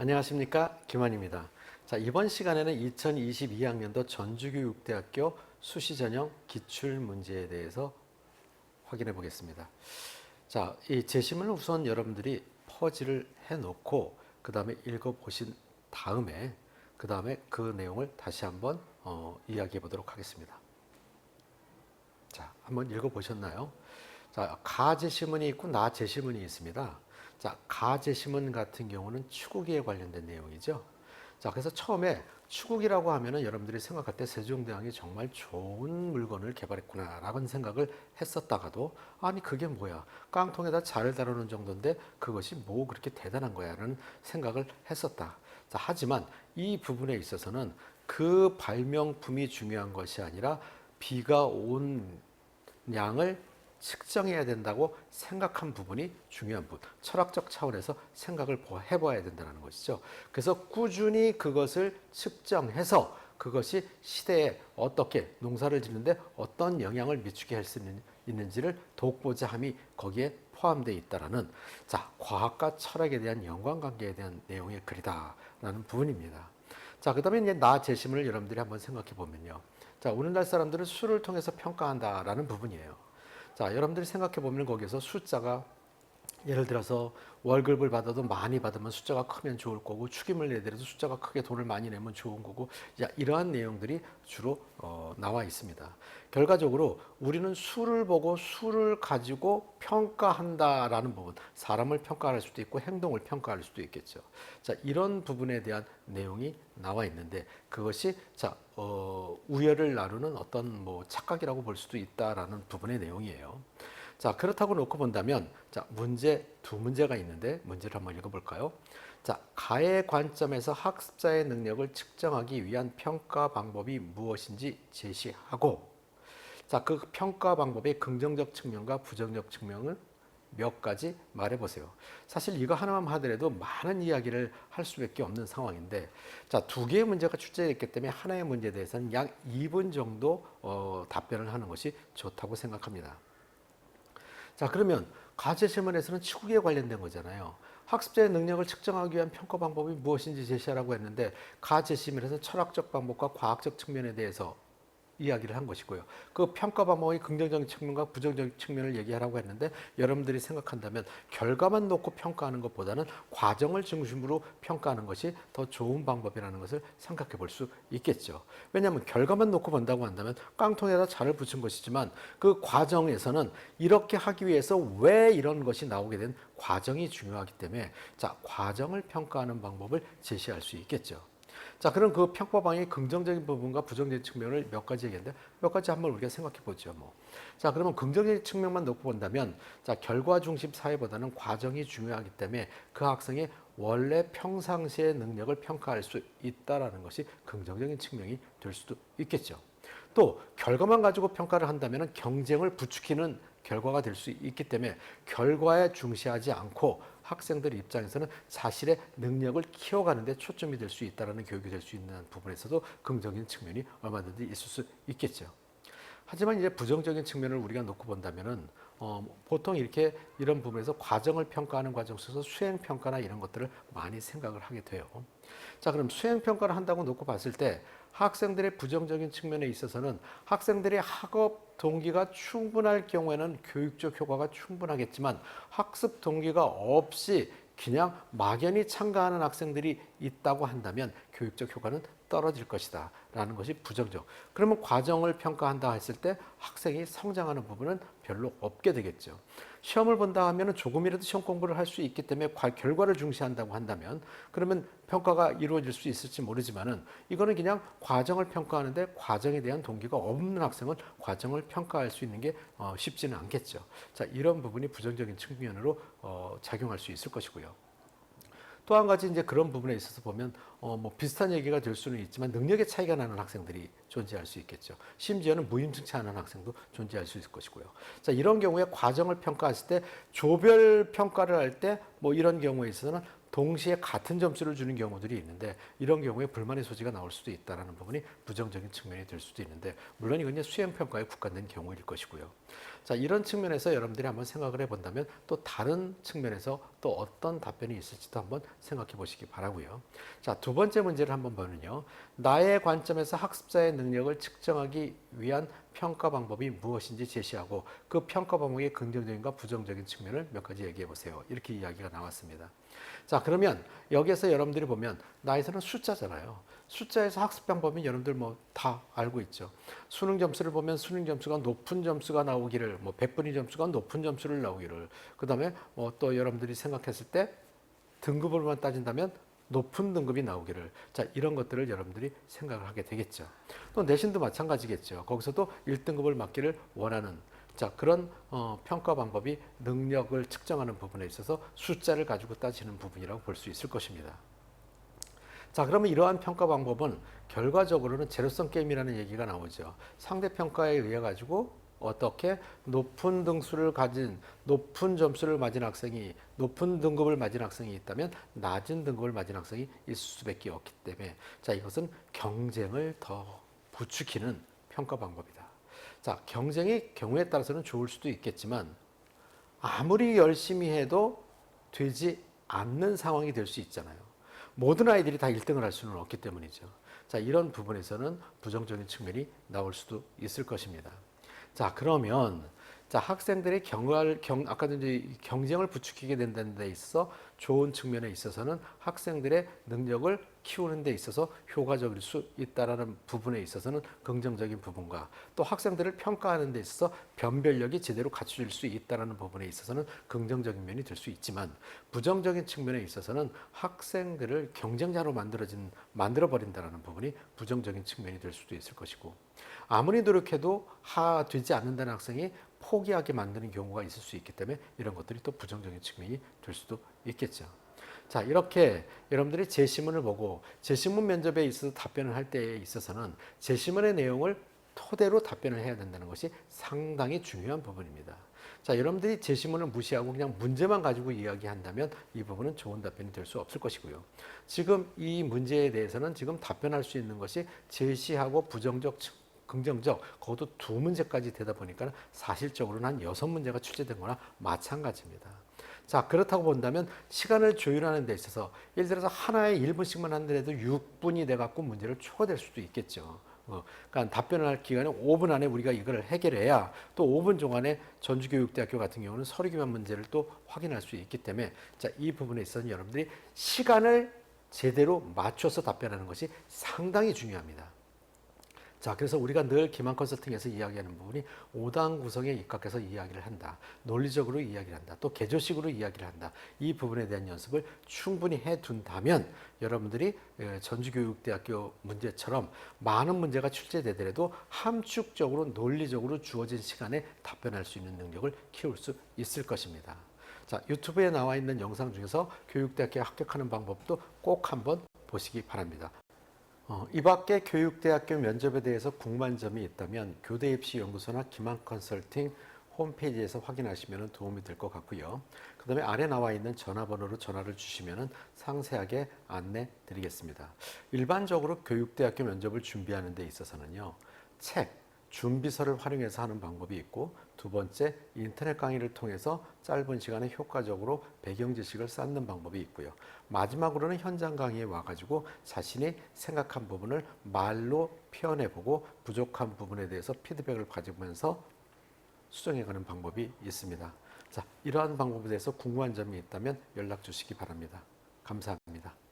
안녕하십니까 김환입니다. 자 이번 시간에는 2022학년도 전주교육대학교 수시 전형 기출 문제에 대해서 확인해 보겠습니다. 자이 제시문을 우선 여러분들이 퍼즐을 해놓고 그 다음에 읽어 보신 다음에 그 다음에 그 내용을 다시 한번 어, 이야기해 보도록 하겠습니다. 자, 한번 읽어보셨나요? 자, 가 제시문이 있고 나 제시문이 있습니다. 자, 가 제시문 같은 경우는 추구기에 관련된 내용이죠. 자, 그래서 처음에 추구기라고 하면은 여러분들이 생각할 때 세종대왕이 정말 좋은 물건을 개발했구나라는 생각을 했었다가도 아니 그게 뭐야 깡통에다 자를 다루는 정도인데 그것이 뭐 그렇게 대단한 거야라는 생각을 했었다. 자, 하지만 이 부분에 있어서는 그 발명품이 중요한 것이 아니라 비가 온 양을 측정해야 된다고 생각한 부분이 중요한 부분. 철학적 차원에서 생각을 보- 해봐야 된다는 것이죠. 그래서 꾸준히 그것을 측정해서 그것이 시대에 어떻게 농사를 짓는데 어떤 영향을 미치게 할 수 있는지를 돕고자 함이 거기에 포함되어 있다라는 자 과학과 철학에 대한 연관관계에 대한 내용의 글이다라는 부분입니다. 자 그다음에 이제 나 제시문을 여러분들이 한번 생각해 보면요. 자 오늘날 사람들은 수를 통해서 평가한다라는 부분이에요. 자, 여러분들이 생각해 보면 거기서 숫자가 예를 들어서 월급을 받아도 많이 받으면 숫자가 크면 좋을 거고 축임을 내더라도 숫자가 크게 돈을 많이 내면 좋은 거고 야, 이러한 내용들이 주로 어, 나와 있습니다. 결과적으로 우리는 수를 보고 수를 가지고 평가한다라는 부분 사람을 평가할 수도 있고 행동을 평가할 수도 있겠죠. 자 이런 부분에 대한 내용이 나와 있는데 그것이 자 어, 우열을 나누는 어떤 뭐 착각이라고 볼 수도 있다라는 부분의 내용이에요. 자, 그렇다고 놓고 본다면, 자, 문제 두 문제가 있는데, 문제를 한번 읽어 볼까요? 자, 가의 관점에서 학습자의 능력을 측정하기 위한 평가 방법이 무엇인지 제시하고, 자, 그 평가 방법의 긍정적 측면과 부정적 측면을 몇 가지 말해 보세요. 사실 이거 하나만 하더라도 많은 이야기를 할 수밖에 없는 상황인데, 자, 두 개의 문제가 출제됐기 때문에 하나의 문제에 대해서는 약 2분 정도 어, 답변을 하는 것이 좋다고 생각합니다. 자, 그러면 과제 질문에서는 치국에 관련된 거잖아요. 학습자의 능력을 측정하기 위한 평가 방법이 무엇인지 제시하라고 했는데 과제 질문에서 철학적 방법과 과학적 측면에 대해서 이야기를 한 것이고요. 그 평가 방법의 긍정적인 측면과 부정적인 측면을 얘기하라고 했는데 여러분들이 생각한다면 결과만 놓고 평가하는 것보다는 과정을 중심으로 평가하는 것이 더 좋은 방법이라는 것을 생각해 볼 수 있겠죠. 왜냐하면 결과만 놓고 본다고 한다면 깡통에다 자를 붙인 것이지만 그 과정에서는 이렇게 하기 위해서 왜 이런 것이 나오게 된 과정이 중요하기 때문에 자, 과정을 평가하는 방법을 제시할 수 있겠죠. 자, 그럼 그 평가방의 긍정적인 부분과 부정적인 측면을 몇 가지 얘기했는데 몇 가지 한번 우리가 생각해 보죠, 뭐. 자, 그러면 긍정적인 측면만 놓고 본다면 자, 결과 중심 사회보다는 과정이 중요하기 때문에 그 학생의 원래 평상시의 능력을 평가할 수 있다라는 것이 긍정적인 측면이 될 수도 있겠죠. 또 결과만 가지고 평가를 한다면 경쟁을 부추기는 결과가 될 수 있기 때문에 결과에 중시하지 않고 학생들 입장에서는 자신의 능력을 키워가는 데 초점이 될 수 있다는 교육이 될 수 있는 부분에서도 긍정적인 측면이 얼마든지 있을 수 있겠죠. 하지만 이제 부정적인 측면을 우리가 놓고 본다면은 어, 보통 이렇게 이런 부분에서 과정을 평가하는 과정 속에서 수행 평가나 이런 것들을 많이 생각을 하게 돼요. 자, 그럼 수행 평가를 한다고 놓고 봤을 때 학생들의 부정적인 측면에 있어서는 학생들의 학업 동기가 충분할 경우에는 교육적 효과가 충분하겠지만 학습 동기가 없이 그냥 막연히 참가하는 학생들이 있다고 한다면 교육적 효과는 떨어질 것이다 라는 것이 부정적. 그러면 과정을 평가한다 했을 때 학생이 성장하는 부분은 별로 없게 되겠죠. 시험을 본다 하면 조금이라도 시험 공부를 할 수 있기 때문에 과- 결과를 중시한다고 한다면 그러면 평가가 이루어질 수 있을지 모르지만은 이거는 그냥 과정을 평가하는데 과정에 대한 동기가 없는 학생은 과정을 평가할 수 있는 게 어, 쉽지는 않겠죠. 자, 이런 부분이 부정적인 측면으로 어, 작용할 수 있을 것이고요. 또한 가지 이제 그런 부분에 있어서 보면 어 뭐 비슷한 얘기가 될 수는 있지만 능력의 차이가 나는 학생들이 존재할 수 있겠죠. 심지어는 무임승차 하는 학생도 존재할 수 있을 것이고요. 자 이런 경우에 과정을 평가했을 때 조별 평가를 할 때 뭐 이런 경우에 있어서는 동시에 같은 점수를 주는 경우들이 있는데 이런 경우에 불만의 소지가 나올 수도 있다라는 부분이 부정적인 측면이 될 수도 있는데 물론 이건 수행 평가에 국한된 경우일 것이고요. 자 이런 측면에서 여러분들이 한번 생각을 해본다면 또 다른 측면에서 또 어떤 답변이 있을지도 한번 생각해 보시기 바라고요. 자, 두 번째 문제를 한번 보면요. 나의 관점에서 학습자의 능력을 측정하기 위한 평가 방법이 무엇인지 제시하고 그 평가 방법의 긍정적인과 부정적인 측면을 몇 가지 얘기해 보세요. 이렇게 이야기가 나왔습니다. 자, 그러면 여기에서 여러분들이 보면 나에서는 숫자잖아요. 숫자에서 학습 방법이 여러분들 뭐 다 알고 있죠. 수능 점수를 보면 수능 점수가 높은 점수가 나오기를 뭐 100분위 점수가 높은 점수를 나오기를 그다음에 뭐 또 여러분들이 생각했을 때 등급으로만 따진다면 높은 등급이 나오기를 자 이런 것들을 여러분들이 생각을 하게 되겠죠. 또 내신도 마찬가지겠죠. 거기서도 1등급을 맞기를 원하는 자 그런 어, 평가 방법이 능력을 측정하는 부분에 있어서 숫자를 가지고 따지는 부분이라고 볼 수 있을 것입니다. 자, 그러면 이러한 평가 방법은 결과적으로는 제로섬 게임이라는 얘기가 나오죠. 상대 평가에 의해 가지고 어떻게 높은 등수를 가진 높은 점수를 맞은 학생이 높은 등급을 맞은 학생이 있다면 낮은 등급을 맞은 학생이 있을 수밖에 없기 때문에 자, 이것은 경쟁을 더 부추기는 평가 방법이다. 자, 경쟁의 경우에 따라서는 좋을 수도 있겠지만 아무리 열심히 해도 되지 않는 상황이 될 수 있잖아요. 모든 아이들이 다 1등을 할 수는 없기 때문이죠. 자, 이런 부분에서는 부정적인 측면이 나올 수도 있을 것입니다. 자, 그러면 자, 학생들의 경을 경 아까도 이제 경쟁을 부추기게 된다는 데 있어서 좋은 측면에 있어서는 학생들의 능력을 키우는 데 있어서 효과적일 수 있다라는 부분에 있어서는 긍정적인 부분과 또 학생들을 평가하는 데 있어서 변별력이 제대로 갖춰질 수 있다라는 부분에 있어서는 긍정적인 면이 될 수 있지만 부정적인 측면에 있어서는 학생들을 경쟁자로 만들어진 만들어 버린다라는 부분이 부정적인 측면이 될 수도 있을 것이고 아무리 노력해도 하 되지 않는다는 학생이 포기하게 만드는 경우가 있을 수 있기 때문에 이런 것들이 또 부정적인 측면이 될 수도 있겠죠. 자, 이렇게 여러분들이 제시문을 보고 제시문 면접에 있어서 답변을 할 때에 있어서는 제시문의 내용을 토대로 답변을 해야 된다는 것이 상당히 중요한 부분입니다. 자, 여러분들이 제시문을 무시하고 그냥 문제만 가지고 이야기한다면 이 부분은 좋은 답변이 될 수 없을 것이고요. 지금 이 문제에 대해서는 지금 답변할 수 있는 것이 제시하고 부정적 측 긍정적 그것도 두 문제까지 되다 보니까 사실적으로는 한 여섯 문제가 출제된 거나 마찬가지입니다. 자 그렇다고 본다면 시간을 조율하는 데 있어서 예를 들어서 하나에 1분씩만 한더라도 6분이 돼 갖고 문제를 초과될 수도 있겠죠. 어, 그러니까 답변을 할 기간에 5분 안에 우리가 이거를 해결해야 또 5분 동안에 전주교육대학교 같은 경우는 서류 기반 문제를 또 확인할 수 있기 때문에 자, 이 부분에 있어서 여러분들이 시간을 제대로 맞춰서 답변하는 것이 상당히 중요합니다. 자, 그래서 우리가 늘 기만 컨설팅에서 이야기하는 부분이 5단 구성에 입각해서 이야기를 한다. 논리적으로 이야기를 한다. 또 개조식으로 이야기를 한다. 이 부분에 대한 연습을 충분히 해 둔다면 여러분들이 에, 전주교육대학교 문제처럼 많은 문제가 출제되더라도 함축적으로 논리적으로 주어진 시간에 답변할 수 있는 능력을 키울 수 있을 것입니다. 자, 유튜브에 나와 있는 영상 중에서 교육대학교에 합격하는 방법도 꼭 한번 보시기 바랍니다. 어, 이 밖에 교육대학교 면접에 대해서 궁금한 점이 있다면 교대 입시 연구소나 기만 컨설팅 홈페이지에서 확인하시면 도움이 될 것 같고요. 그 다음에 아래 나와 있는 전화번호로 전화를 주시면 상세하게 안내 드리겠습니다. 일반적으로 교육대학교 면접을 준비하는 데 있어서는요. 책, 준비서를 활용해서 하는 방법이 있고 두 번째 인터넷 강의를 통해서 짧은 시간에 효과적으로 배경 지식을 쌓는 방법이 있고요. 마지막으로는 현장 강의에 와가지고 자신이 생각한 부분을 말로 표현해보고 부족한 부분에 대해서 피드백을 가지면서 수정해가는 방법이 있습니다. 자, 이러한 방법에 대해서 궁금한 점이 있다면 연락 주시기 바랍니다. 감사합니다.